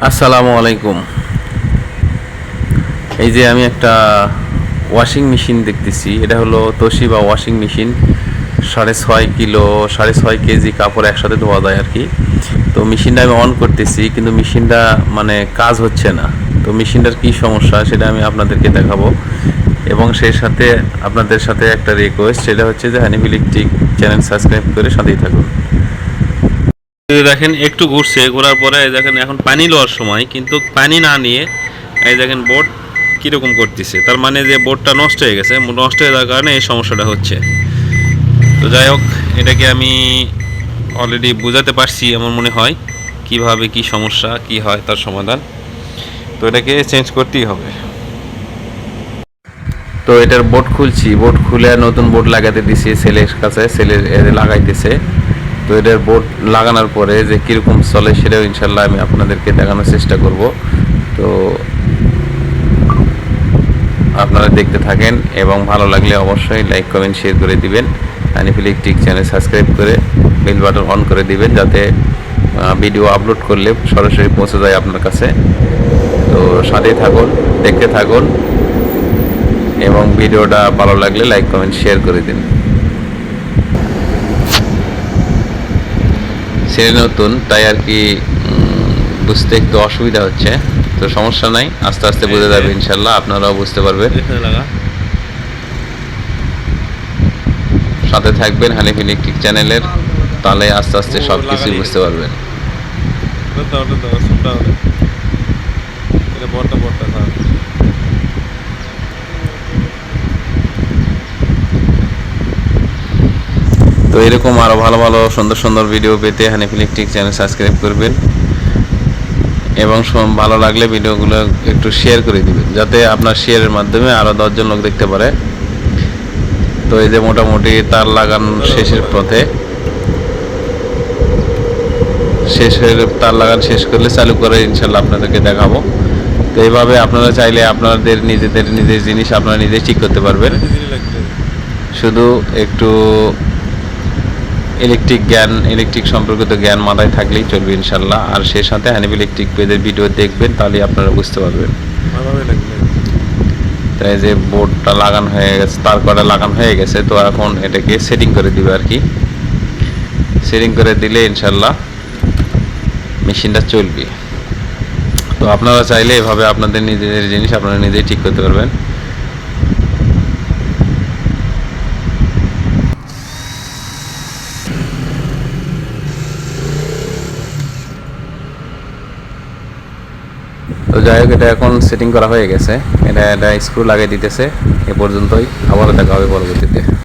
আসসালামু আলাইকুম। এই যে আমি একটা ওয়াশিং মেশিন দেখতেছি, এটা হলো তোশিবা ওয়াশিং মেশিন সাড়ে ছয় কিলো, সাড়ে ছয় কেজি কাপড় একসাথে ধোয়া যায় আর কি। তো মেশিনটা আমি অন করতেছি, কিন্তু মেশিনটা মানে কাজ হচ্ছে না। তো মেশিনটার কী সমস্যা, সেটা আমি আপনাদেরকে দেখাবো। এবং সেই সাথে আপনাদের সাথে একটা রিকোয়েস্ট সেটা হচ্ছে যে হানিফ ইলেকট্রিক চ্যানেল সাবস্ক্রাইব করে সাথেই থাকুন। দেখেন, একটু ঘুরছে, ঘোরার পরে দেখেন, এখন পানি লওয়ার সময়, কিন্তু পানি না নিয়ে এই দেখেন বোট কীরকম করতেছে। তার মানে যে বোটটা নষ্ট হয়ে গেছে, নষ্ট হয়ে যাওয়ার কারণে এই সমস্যাটা হচ্ছে। তো যাই হোক, এটাকে আমি অলরেডি বোঝাতে পারছি আমার মনে হয়, কীভাবে কি সমস্যা, কি হয় তার সমাধান। তো এটাকে চেঞ্জ করতেই হবে। তো এটার বোট খুলছি, বোট খুলে নতুন বোট লাগাতে দিছি ছেলের কাছে ছেলে লাগাইতেছে। এটার বোর্ড লাগানোর পরে যে কীরকম চলে সেটাও ইনশাল্লাহ আমি আপনাদেরকে দেখানোর চেষ্টা করব। তো আপনারা দেখতে থাকেন এবং ভালো লাগলে অবশ্যই লাইক কমেন্ট শেয়ার করে দিবেন। হানিফ ইলেকট্রিক চ্যানেল সাবস্ক্রাইব করে বেল বাটন অন করে দিবেন যাতে ভিডিও আপলোড করলে সরাসরি পৌঁছে যায় আপনার কাছে। তো সাথেই থাকুন, দেখতে থাকুন এবং ভিডিওটা ভালো লাগলে লাইক কমেন্ট শেয়ার করে দিন। ছেলে নতুন তাই আর কি বুঝতে একটু অসুবিধা হচ্ছে। তো সমস্যা নাই আস্তে আস্তে বুঝে যাবে ইনশাল্লাহ আপনারাও বুঝতে পারবেন। সাথে থাকবেন হানিফ ইলেকট্রিক চ্যানেলের তাহলে আস্তে আস্তে সব কিছুই বুঝতে পারবেন। বড়টা বড়টা তো এরকম আরও ভালো ভালো সুন্দর সুন্দর ভিডিও পেতে হানিফ ইলেকট্রিক চ্যানেল সাবস্ক্রাইব করবেন। এবং ভালো লাগলে ভিডিওগুলো একটু শেয়ার করে দিবেন, যাতে আপনার শেয়ারের মাধ্যমে আরও দশজন লোক দেখতে পারে। তো এই যে মোটামুটি তার লাগান শেষের পথে। শেষ হয়ে তার লাগান শেষ করলে চালু করে ইনশাল্লাহ আপনাদেরকে দেখাবো। তো এইভাবে আপনারা চাইলে আপনাদের নিজেদের নিজের জিনিস আপনারা নিজেই ঠিক করতে পারবেন। শুধু একটু ইলেকট্রিক জ্ঞান ইলেকট্রিক সম্পর্কিত জ্ঞান মাথায় থাকলেই চলবে ইনশাল্লাহ। আর সেই সাথে হানিফ ইলেকট্রিক পেজের ভিডিও দেখবেন তাহলেই আপনারা বুঝতে পারবেন। তাই যে বোর্ডটা লাগানো হয়ে গেছে তার কটা লাগানো হয়ে গেছে তো এখন এটাকে সেটিং করে দিবে আর কি। সেটিং করে দিলে ইনশাল্লাহ মেশিনটা চলবে। তো আপনারা চাইলে এভাবে আপনাদের নিজেদের জিনিস আপনারা নিজেই ঠিক করতে পারবেন। তো যাই হোক, এটা এখন সেটিং করা হয়ে গেছে। এটা এটা স্ক্রু লাগিয়ে দিতেছে। এ পর্যন্তই। আবারও দেখা হবে পরবর্তীতে।